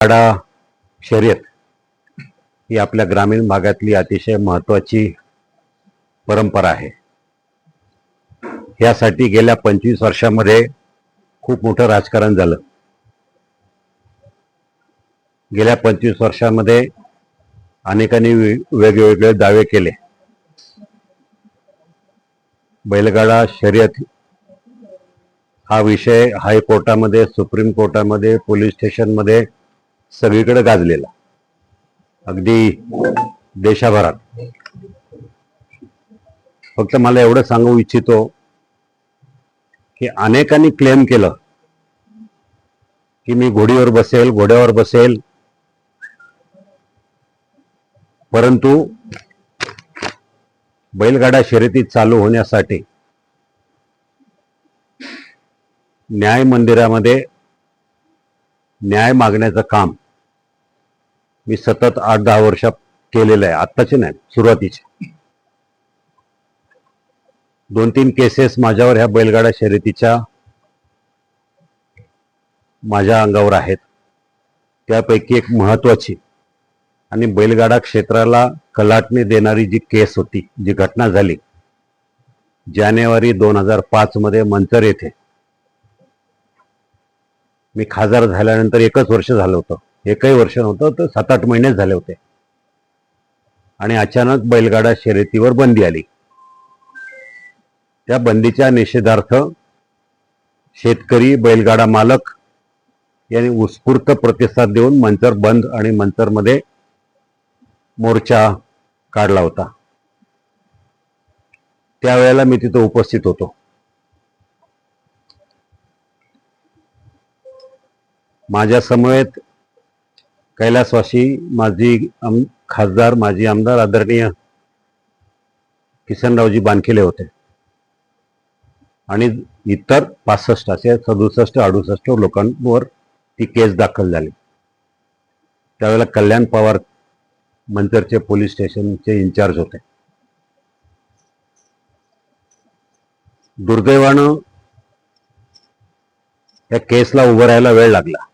गाडा शर्यत ही आपल्या ग्रामीण भागातली अतिशय महत्वाची परंपरा आहे. यासाठी गेल्या पंचवीस वर्षामध्ये खूप मोठं राजकारण झालं. गेल्या पंचवीस वर्षामध्ये अनेकांनी वेगवेगळे दावे केले. बैलगाडा शर्यत हा विषय हायकोर्टामध्ये सुप्रीम कोर्टामध्ये पोलीस स्टेशनमध्ये सगळीकडे गाजलेला. अगदी देशाभरात. फक्त मला एवढं सांगू इच्छितो की अनेकांनी क्लेम केलं की मी घोडीवर बसेल घोड्यावर बसेल. परंतु बैलगाडा शर्यती चालू होण्यासाठी न्याय मंदिरामध्ये न्याय मागण्याचं काम मी सतत आठ दहा वर्षात केलेलं आहे. आत्ताचे नाही सुरुवातीचे. दोन तीन केसेस माझ्यावर ह्या बैलगाडा शर्यतीच्या माझ्या अंगावर आहेत. त्यापैकी एक महत्वाची आणि बैलगाडा क्षेत्राला कलाटणी देणारी जी केस होती जी घटना झाली जानेवारी दोन हजार पाच मध्ये मंचर येथे. मी खासदार झाल्यानंतर एकच वर्ष झालं होतं. एकही वर्ष नव्हतं तर सात आठ महिनेच झाले होते. आणि अचानक बैलगाडा शर्यतीवर बंदी आली. त्या बंदीच्या निषेधार्थ शेतकरी बैलगाडा मालक यांनी उत्स्फूर्त प्रतिसाद देऊन मंचर बंद आणि मंचरमध्ये मोर्चा काढला होता. त्यावेळेला मी तिथं उपस्थित होतो. माझ्या समवेत कैलासवासी माजी आम खासदार माजी आमदार आदरणीय किसनरावजी बानखेले होते. आणि इतर पासष्ट असे सदुसष्ट अडुसष्ट लोकांवर ती केस दाखल झाली. त्यावेळेला कल्याण पवार मंचरचे पोलीस स्टेशनचे इन्चार्ज होते. दुर्दैवानं या केसला उभं राहायला वेळ लागला.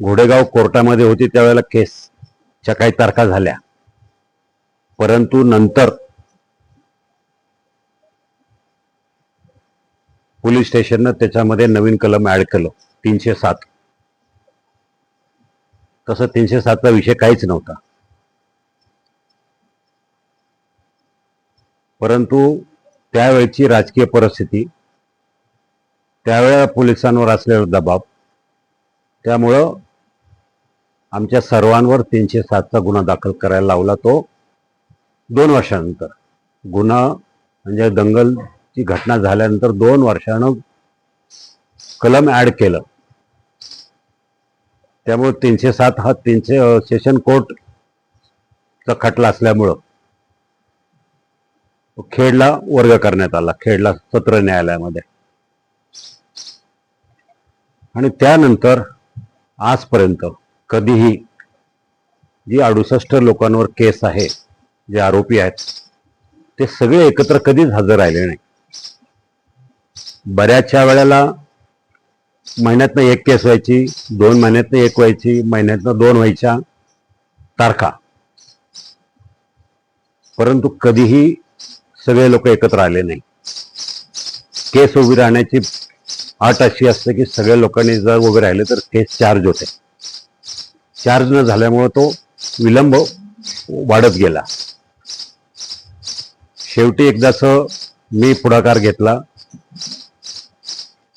घोडेगाव कोर्टामध्ये होती त्यावेळेला केसच्या काही तारखा झाल्या. परंतु नंतर पोलीस स्टेशननं त्याच्यामध्ये नवीन कलम ऍड केलं तीनशे सात. तसं तीनशे सातचा विषय काहीच नव्हता. परंतु त्यावेळची राजकीय परिस्थिती त्यावेळेला पोलिसांवर असलेला दबाव त्यामुळं आमच्या सर्वांवर तीनशे सातचा गुन्हा दाखल करायला लावला तो दोन वर्षानंतर. गुन्हा म्हणजे दंगलची घटना झाल्यानंतर दोन वर्षानं कलम ऍड केलं. त्यामुळे तीनशे सात हा तीनशे सेशन कोर्टचा खटला असल्यामुळं खेडला वर्ग करण्यात आला खेडला सत्र न्यायालयामध्ये. आणि त्यानंतर आजपर्यंत कधीही जी अडुसष्ट लोकांवर केस आहे जे आरोपी आहेत ते सगळे एकत्र कधीच हजर राहिले नाही. बऱ्याचशा वेळेला महिन्यातनं एक केस व्हायची दोन महिन्यातनं एक व्हायची महिन्यातनं दोन व्हायच्या तारखा. परंतु कधीही सगळे लोक एकत्र आले नाही. केस उभी राहण्याची अट अशी असते की सगळ्या लोकांनी जर उभे राहिले तर केस चार्ज होते. चार्ज न झाल्यामुळं तो विलंब वाढत गेला. शेवटी एकदाच मी पुढाकार घेतला.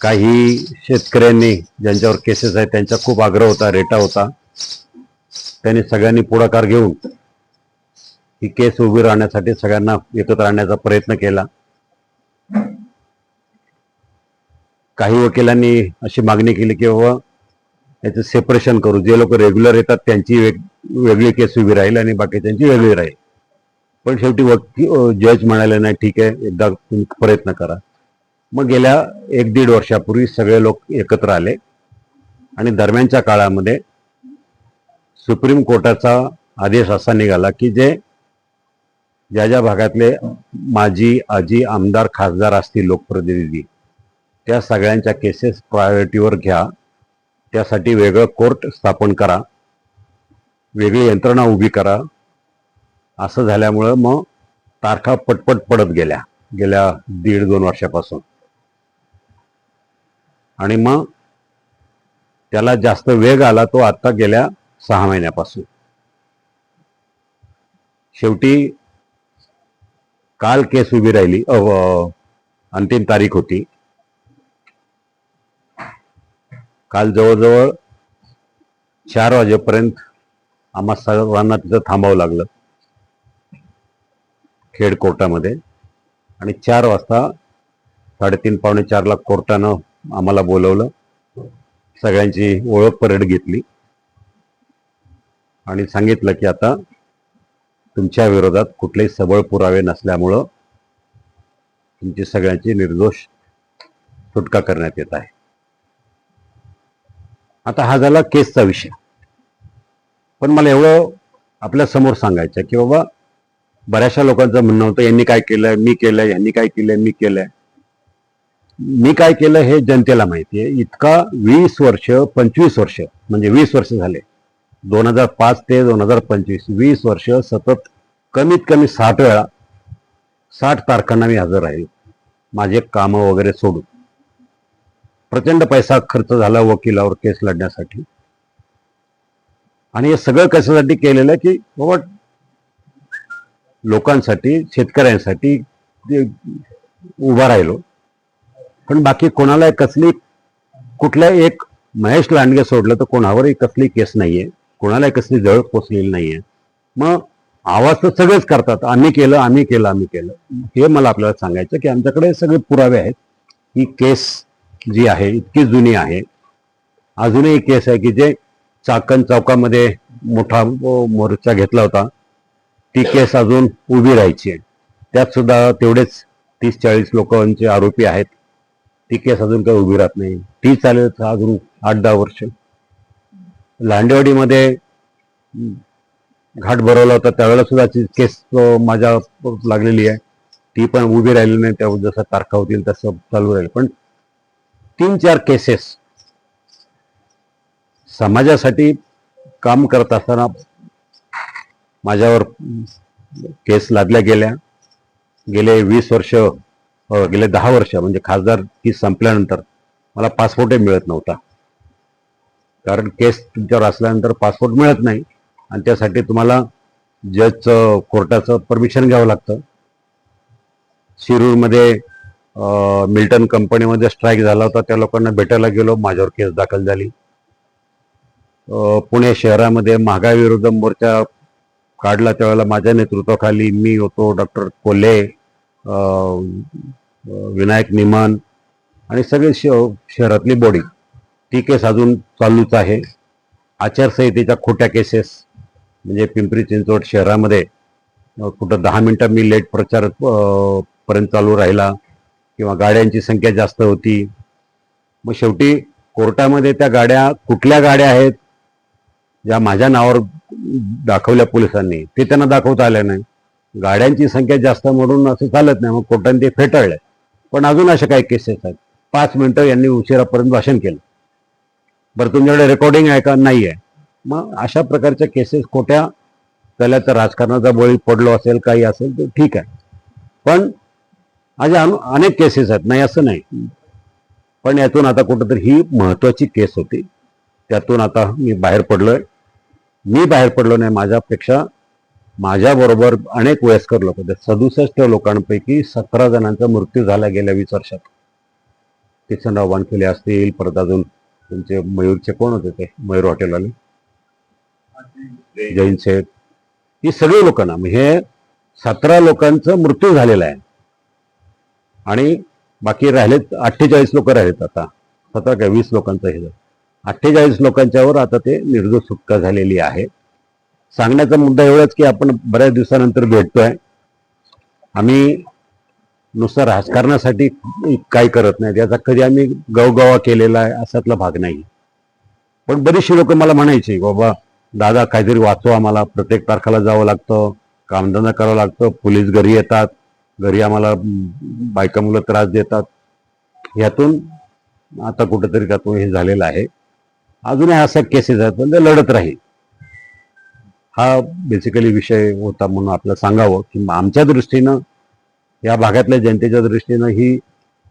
काही शेतकऱ्यांनी ज्यांच्यावर केसेस आहेत त्यांचा खूप आग्रह होता रेटा होता. त्यांनी सगळ्यांनी पुढाकार घेऊन ही केस उभी राहण्यासाठी सगळ्यांना एकत्र आणण्याचा प्रयत्न केला. काही वकिलांनी अशी मागणी केली की बाबा याचं सेपरेशन करू. जे लोक रेग्युलर येतात त्यांची वेग वेगळी केस उभी राहील आणि बाकीच्यांची वेगळी राहील. पण शेवटी वकी जज म्हणाले नाही ठीक आहे एकदा तुम्ही प्रयत्न करा. मग गेल्या एक दीड वर्षापूर्वी सगळे लोक एकत्र आले. आणि दरम्यानच्या काळामध्ये सुप्रीम कोर्टाचा आदेश असा निघाला की जे ज्या ज्या भागातले माजी आजी आमदार खासदार असतील लोकप्रतिनिधी त्या सगळ्यांच्या केसेस प्रायोरिटीवर घ्या. त्यासाठी वेगळं कोर्ट स्थापन करा. वेगळी यंत्रणा उभी करा. असं झाल्यामुळं मग तारखा पटपट पडत गेल्या गेल्या दीड दोन वर्षापासून. आणि मग त्याला जास्त वेग आला तो आता गेल्या सहा महिन्यापासून. शेवटी काल केस उभी राहिली अंतिम तारीख होती. काल जवळजवळ चार वाजेपर्यंत आम्हा सर्वांना तिथं थांबावं लागलं. खेड कोर्टामध्ये. आणि चार वाजता साडेतीन पावणे चारला कोर्टानं आम्हाला बोलवलं. सगळ्यांची ओळख परेड घेतली. आणि सांगितलं की आता तुमच्या विरोधात कुठलेही सबळ पुरावे नसल्यामुळं तुमची सगळ्यांची निर्दोष सुटका करण्यात येत आहे. आता हा झाला केसचा विषय. पण मला एवढं आपल्यासमोर सांगायचं की बाबा बऱ्याचशा लोकांचं म्हणणं होतं यांनी काय केलंय मी केलंय यांनी काय केलंय मी केलंय. मी काय केलं हे जनतेला माहिती आहे. इतका वीस वर्ष पंचवीस वर्ष म्हणजे वीस वर्ष झाले. दोन हजार पाच ते दोन हजार पंचवीस वीस वर्ष सतत कमीत कमी साठ वेळा साठ तारखांना मी हजर राहील. माझे कामं वगैरे सोडून. प्रचंड पैसा खर्च झाला वकिलावर केस लढण्यासाठी. आणि हे सगळं कशासाठी केलेलं की बाबा लोकांसाठी शेतकऱ्यांसाठी उभा राहिलो. पण बाकी कोणाला कसली कुठल्या एक महेश लांडगे सोडलं तर कोणावरही कसली केस नाहीये. कोणालाही कसली जळ पोचलेली नाहीये. मग आवाज तर सगळेच करतात. आम्ही केलं आम्ही केलं आम्ही केलं. हे मला आपल्याला सांगायचं की आमच्याकडे सगळे पुरावे आहेत ही केस जी आहे इतकी जुनी आहे. अजूनही केस आहे की जे चाकण चौकामध्ये मोठा मोर्चा घेतला होता. ती केस अजून उभी राहायची आहे. त्यात सुद्धा तेवढेच तीस चाळीस लोकांचे आरोपी आहेत. ती केस अजून काही उभी राहत नाही. ती चालेल अजून आठ दहा वर्ष. लांडेवाडीमध्ये घाट भरवला होता. त्यावेळेला सुद्धा ती केस माझ्या लागलेली आहे. ती पण उभी राहिली नाही. त्या जसं तारखा होतील तसं चालू राहील. पण तीन चार केसेस समाजासाठी काम करत असताना माझ्यावर केस लादल्या गेल्या. गेले वीस वर्ष गेले दहा वर्ष म्हणजे खासदार की संपल्यानंतर मला पासपोर्टही मिळत नव्हता. कारण केस तुमच्यावर असल्यानंतर पासपोर्ट मिळत नाही. आणि त्यासाठी तुम्हाला जजचं कोर्टाचं परमिशन घ्यावं लागतं. शिरूरमध्ये मिल्टन कंपनीमध्ये स्ट्राईक झाला होता. त्या लोकांना भेटायला गेलो. माझ्यावर केस दाखल झाली. पुणे शहरामध्ये महागाई विरुद्ध मोर्चा काढला त्यावेळेला माझ्या नेतृत्वाखाली मी होतो डॉक्टर कोल्हे विनायक निमान आणि सगळे श शहरातली बॉडी ती केस अजून चालूच आहे. आचारसंहितेच्या खोट्या केसेस म्हणजे पिंपरी चिंचवड शहरामध्ये कुठं दहा मिनटं मी लेट प्रचार पर्यंत चालू राहिला. किंवा गाड्यांची संख्या जास्त होती. मग शेवटी कोर्टामध्ये त्या गाड्या कुठल्या गाड्या आहेत ज्या माझ्या नावावर दाखवल्या पोलिसांनी ते त्यांना दाखवता आल्या नाही. गाड्यांची संख्या जास्त म्हणून असं चालत नाही मग कोर्टाने ते फेटाळलं. पण अजून अशा काही केसेस आहेत. पाच मिनिटं यांनी उशिरापर्यंत भाषण केलं. बरं तुमच्याकडे रेकॉर्डिंग आहे का? नाही आहे. मग अशा प्रकारच्या केसेस खोट्या त्याला तर राजकारणाचा बळी पडलो असेल काही असेल तर ठीक आहे. पण आज अनेक केसेस आहेत. नाही असं नाही. पण यातून आता कुठंतरी ही महत्वाची केस होती. त्यातून आता मी बाहेर पडलोय. मी बाहेर पडलो नाही माझ्यापेक्षा माझ्याबरोबर अनेक वयस्कर लोक होते. सदुसष्ट लोकांपैकी सतरा जणांचा मृत्यू झाला गेल्या वीस वर्षात. किसनराव वानखेले असतील परत अजून तुमचे मयूरचे कोण होते ते? मयूर हॉटेलवाले. जैन शेठ ही सगळी लोकांना म्हणजे सतरा लोकांचा मृत्यू झालेला आहे. आणि बाकी राहिलेत अठ्ठेचाळीस लोक राहिलेत आता. सतरा काय वीस लोकांचं हे अठ्ठेचाळीस लोकांच्यावर आता ते निर्दोष सुटका झालेली आहे. सांगण्याचा मुद्दा एवढाच की आपण बऱ्याच दिवसानंतर भेटतोय. आम्ही नुसतं राजकारणासाठी काही करत नाही त्याचा कधी आम्ही गवगवा केलेला आहे असातला भाग नाही. पण बरीचशी लोक मला म्हणायची बाबा दादा काहीतरी वाचवा आम्हाला प्रत्येक तारखेला जावं लागतं कामधंदा करावं लागतं पोलीस घरी येतात घरी आम्हाला बायका मुलं त्रास देतात. यातून आता कुठंतरी त्यातून हे झालेलं आहे. अजूनही असा केसेस आहेत पण ते लढत राहील. हा बेसिकली विषय होता म्हणून आपलं सांगावं की आमच्या दृष्टीनं या भागातल्या जनतेच्या दृष्टीनं ही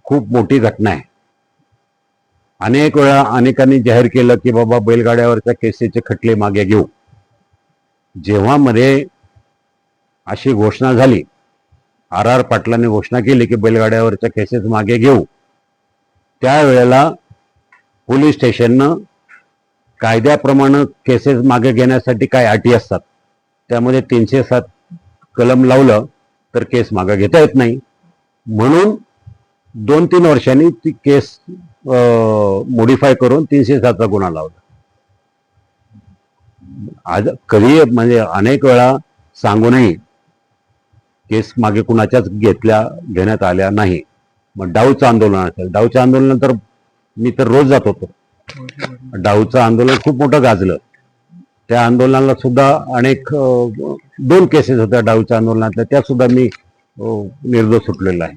खूप मोठी घटना आहे. अनेक वेळा अनेकांनी जाहीर केलं की बाबा बैलगाड्यावरच्या केसेचे खटले मागे घेऊ. जेव्हा मध्ये अशी घोषणा झाली आर आर पाटलांनी घोषणा केली की बैलगाड्यावरच्या केसेस मागे घेऊ. त्यावेळेला पोलीस स्टेशननं कायद्याप्रमाणे केसेस मागे घेण्यासाठी काय अटी असतात? त्यामध्ये तीनशे सात कलम लावलं तर केस मागे घेता येत नाही. म्हणून दोन तीन वर्षांनी ती केस मॉडिफाय करून तीनशे सातचा गुन्हा लावला. आज कधी म्हणजे अनेक वेळा सांगूनही केस मागे कुणाच्याच घेतल्या घेण्यात आल्या नाही. मग डाऊचं आंदोलन असेल. डाऊच्या आंदोलनानंतर मी तर रोज जात होतो. डाऊचं आंदोलन खूप मोठं गाजलं. त्या आंदोलनाला सुद्धा अनेक दोन केसेस होत्या डाऊच्या आंदोलनातल्या. त्या सुद्धा मी निर्दोष सुटलेला आहे.